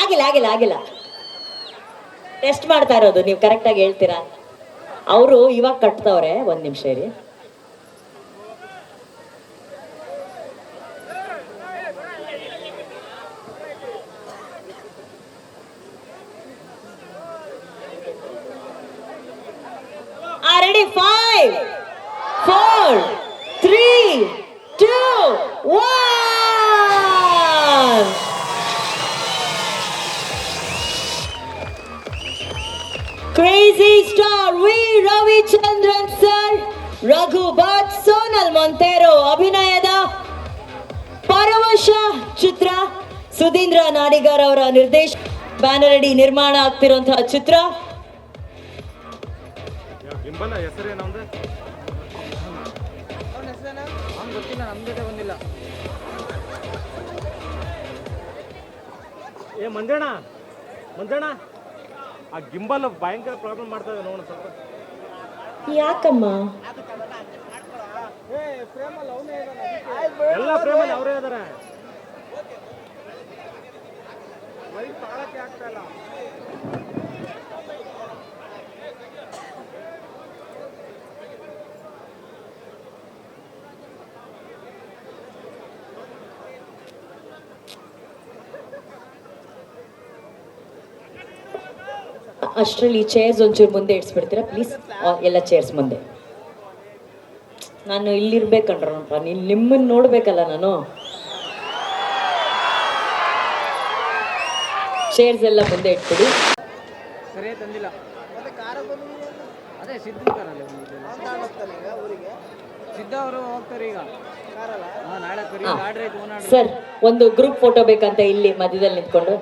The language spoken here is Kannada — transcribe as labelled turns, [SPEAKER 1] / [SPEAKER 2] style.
[SPEAKER 1] ಆಗಿಲ್ಲ ಆಗಿಲ್ಲ ಆಗಿಲ್ಲ. ಟೆಸ್ಟ್ ಮಾಡ್ತಾ ಇರೋದು, ನೀವು ಕರೆಕ್ಟಾಗಿ ಹೇಳ್ತೀರಾ ಅವರು ಇವಾಗ ಕಟ್ತವ್ರೆ, ಒಂದ್ ನಿಮಿಷ ಇರಿ. Ready five four three two one crazy star V Ravichandran sir Raghu Bhat Sonal Monteiro ಅಭಿನಯದ ಪರವಶ ಚಿತ್ರ ಸುಧೀಂದ್ರ ನಾಡಿಗರ್ ಅವರ ನಿರ್ದೇಶ ಬ್ಯಾನರ್ ಅಡಿ ನಿರ್ಮಾಣ ಆಗ್ತಿರುವಂತಹ ಚಿತ್ರ.
[SPEAKER 2] ಏ ಮಂಜಣ್ಣ ಮಂಜಣ್ಣ. ಆ ಗಿಂಬಲ್ ಭಯಂಕರ ಪ್ರಾಬ್ಲಮ್ ಮಾಡ್ತಾ ಇದೆ ನೋಡೋಣ ಸ್ವಲ್ಪ.
[SPEAKER 1] ಯಾಕಮ್ಮ?
[SPEAKER 2] ಎಲ್ಲ ಪ್ರೇಮಲ್ಲಿ ಅವರೇ ಇದಾರೆ.
[SPEAKER 3] ಲೈಟ್ ತಾಳಕ್ಕೆ ಆಗ್ತಾ ಇಲ್ಲ.
[SPEAKER 1] ಅಷ್ಟರಲ್ಲಿ ಚೇರ್ಸ್ ಒಂಚೂರು ಮುಂದೆ ಇಡ್ಸ್ಬಿಡ್ತೀರಾ? ಪ್ಲೀಸ್ ಎಲ್ಲ ಚೇರ್ಸ್ ಮುಂದೆ. ನಾನು ಇಲ್ಲಿರ್ಬೇಕಂಡ್ರಪ್ಪ ನೀನು ನಿಮ್ಮನ್ನ ನೋಡ್ಬೇಕಲ್ಲ ನಾನು. ಚೇರ್ಸ್ ಎಲ್ಲ ಮುಂದೆ ಇಟ್ಬಿಡಿ. ಸರ್ ಒಂದು ಗ್ರೂಪ್ ಫೋಟೋ ಬೇಕಂತ ಇಲ್ಲಿ ಮಧ್ಯದಲ್ಲಿ ನಿಂತ್ಕೊಂಡು.